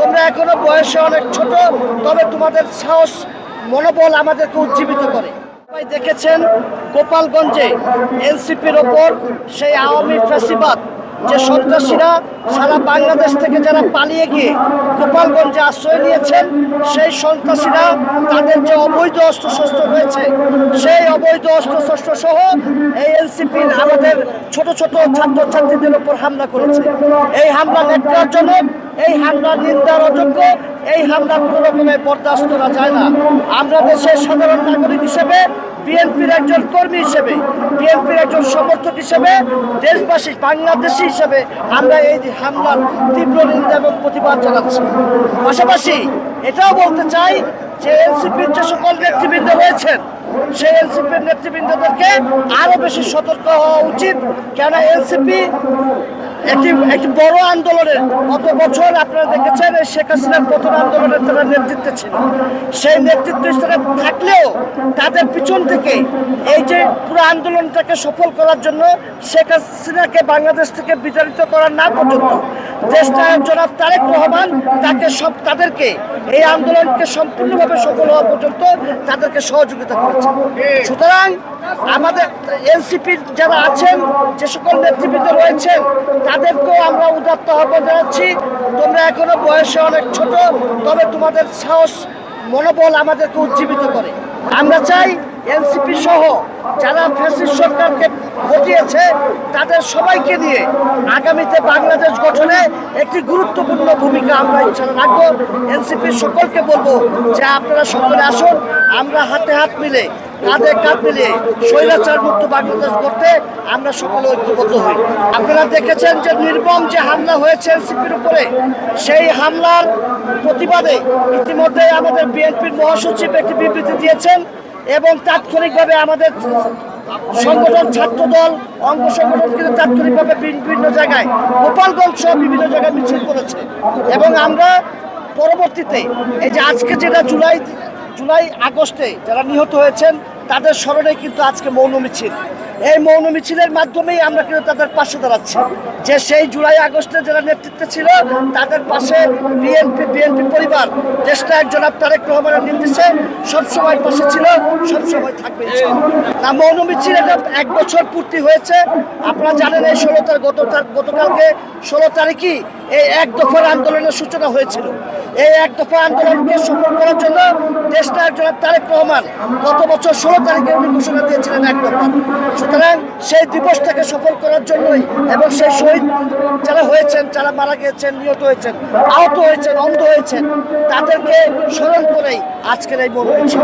তোমরা এখনও বয়সে অনেক ছোট, তবে তোমাদের সাহস, মনোবল আমাদেরকে উজ্জীবিত করে। সবাই দেখেছেন গোপালগঞ্জে এনসিপির ওপর সেই আওয়ামী ফ্যাসিবাদ, যে সন্ত্রাসীরা সারা বাংলাদেশ থেকে যারা পালিয়ে গিয়ে গোপালগঞ্জে আশ্রয় নিয়েছেন, সেই সন্ত্রাসীরা তাদের যে অবৈধ অস্ত্রশস্ত্র রয়েছে, সেই অবৈধ অস্ত্রশস্ত্র সহ এই এনসিপি আমাদের ছোট ছোট ছাত্রছাত্রীদের উপর হামলা করেছে। এই হামলা ন্যাক্কারজনক এই হামলা নিন্দার অযোগ্য, এই হামলা কোনো রকমের বরদাস্ত করা যায় না। আমরা দেশের সাধারণ নাগরিক হিসেবে, বিএনপির একজন কর্মী হিসেবে, বিএনপির একজন সমর্থক হিসেবে, দেশবাসী বাংলাদেশি হিসেবে আমরা এই হামলার তীব্র নিন্দা এবং প্রতিবাদ জানাচ্ছি। পাশাপাশি এটাও বলতে চাই যে এনসিপির যে সকল নেতৃবৃন্দ রয়েছেন সেই এনসিপির নেতৃবৃন্দদেরকে আরও বেশি সতর্ক হওয়া উচিত। কেন এনসিপি একটি একটি বড় আন্দোলনের গত বছর আপনারা দেখেছেন শেখ হাসিনার প্রথম আন্দোলনের তারা নেতৃত্বে ছিল। সেই নেতৃত্ব স্থানে থাকলেও তাদের পিছন থেকে এই যে পুরো আন্দোলনটাকে সফল করার জন্য শেখ হাসিনাকে বাংলাদেশ থেকে বিতাড়িত করার না পর্যন্ত দেশনায়ক জনাব তারেক রহমান তাকে সব তাদেরকে এই আন্দোলনকে সম্পূর্ণভাবে সফল হওয়া পর্যন্ত তাদেরকে সহযোগিতা করেছে সুতরাং আমাদের এনসিপির যারা আছেন, যে সকল নেতৃবৃন্দ রয়েছেন, তাদেরকেও আমরা উদাত্ত আহ্বান জানাচ্ছি। তোমরা এখনও বয়সে অনেক ছোট, তবে তোমাদের সাহস, মনোবল আমাদেরকে উজ্জীবিত করে। আমরা চাই এনসিপি সহ যারা ফ্যাসিস্ট সরকারকে ঘটিয়েছে তাদের সবাইকে নিয়ে আগামীতে বাংলাদেশ গঠনে একটি গুরুত্বপূর্ণ ভূমিকা আমরা ইনশাল্লাহ রাখব। এনসিপির সকলকে বলব যে আপনারা সকলে আসুন, আমরা হাতে হাত মিলে কাঁধে কাঁধ মিলিয়ে স্বৈরাচার মুক্ত বাংলাদেশ করতে আমরা সকলে ঐক্যবদ্ধ হই। আপনারা দেখেছেন যে নির্মম যে হামলা হয়েছে এনসিপির উপরে, সেই হামলার প্রতিবাদে ইতিমধ্যে আমাদের বিএনপির মহাসচিব একটি বিবৃতি দিয়েছেন এবং তাৎক্ষণিকভাবে আমাদের সংগঠন ছাত্র দল অঙ্গ সংগঠন কিন্তু তাৎক্ষণিকভাবে বিভিন্ন জায়গায়, গোপালগঞ্জ সহ বিভিন্ন জায়গায় মিছিল করেছে। এবং আমরা পরবর্তীতে এই যে আজকে যেটা জুলাই জুলাই আগস্টে যারা নিহত হয়েছেন, তাদের স্মরণে কিন্তু আজকে মৌন মিছিল। এই মৌন মিছিলের মাধ্যমেই আমরা কিন্তু তাদের পাশে দাঁড়াচ্ছি। যে সেই জুলাই আগস্টে যারা নেতৃত্বে ছিল, তাদের পাশে বিএনপি বিএনপি পরিবার, দেশটা একজন তারেক রহমানের নির্দেশে সবসময় পাশে ছিল, সবসময় থাকবে। না, মৌন মিছিল এটা এক বছর পূর্তি হয়েছে। আপনারা জানেন এই ষোলো তারিখ গত গতকালকে ষোলো তারিখই এই এক দফার আন্দোলনের সূচনা হয়েছিল। এই এক দফা আন্দোলনকে সফল করার জন্য দেশটা একজন তারেক রহমান গত বছর ষোলো তারিখে উনি ঘোষণা দিয়েছিলেন এক নম্বর সুতরাং সেই দিবসটাকে সফল করার জন্যই এবং সেই শহীদ যারা হয়েছেন, যারা মারা গিয়েছেন, নিহত হয়েছেন, আহত হয়েছেন, অন্ধ হয়েছেন, তাদেরকে স্মরণ করেই আজকের এই মনোনীত